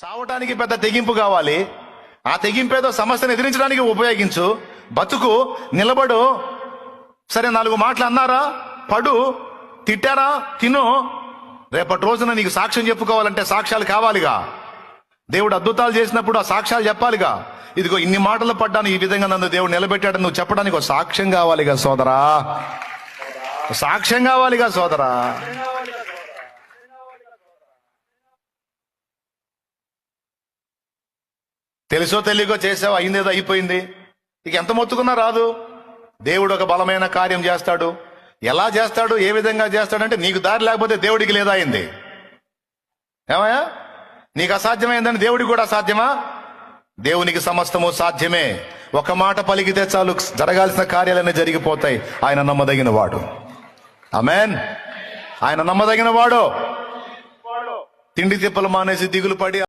సావటానికి పెద్ద తెగింపు కావాలి. ఆ తెగింపు ఏదో సమస్యను ఎదిరించడానికి ఉపయోగించు. బతుకు నిలబడు. సరే నాలుగు మాటలు అన్నారా? పడు. తిట్టారా? తిను. రేపటి రోజున నీకు సాక్ష్యం చెప్పుకోవాలంటే సాక్ష్యాలు కావాలిగా. దేవుడు అద్భుతాలు చేసినప్పుడు ఆ సాక్ష్యాలు చెప్పాలిగా. ఇదిగో ఇన్ని మాటలు పడ్డాను ఈ విధంగా నన్ను దేవుడు నిలబెట్టాడు నువ్వు చెప్పడానికి ఒక సాక్ష్యం కావాలిగా సోదరా. సాక్ష్యం కావాలిగా సోదరా. తెలుసో తెలియకో చేసావు? అయిందేదో అయిపోయింది. ఇక ఎంత మొత్తుకున్నా రాదు. దేవుడు ఒక బలమైన కార్యం చేస్తాడు. ఎలా చేస్తాడు? ఏ విధంగా చేస్తాడంటే నీకు దారి లేకపోతే దేవుడికి లేదా అయింది. ఏమయ్యా? నీకు అసాధ్యమైందని దేవుడికి కూడా సాధ్యమా దేవునికి సమస్తము సాధ్యమే. ఒక మాట పలికితే చాలు. జరగాల్సిన కార్యాలన్నీ జరిగిపోతాయి. ఆయన నమ్మదగిన వాడు అమెన్ ఆయన నమ్మదగిన వాడు తిండి తిప్పలు మానేసి దిగులు పడి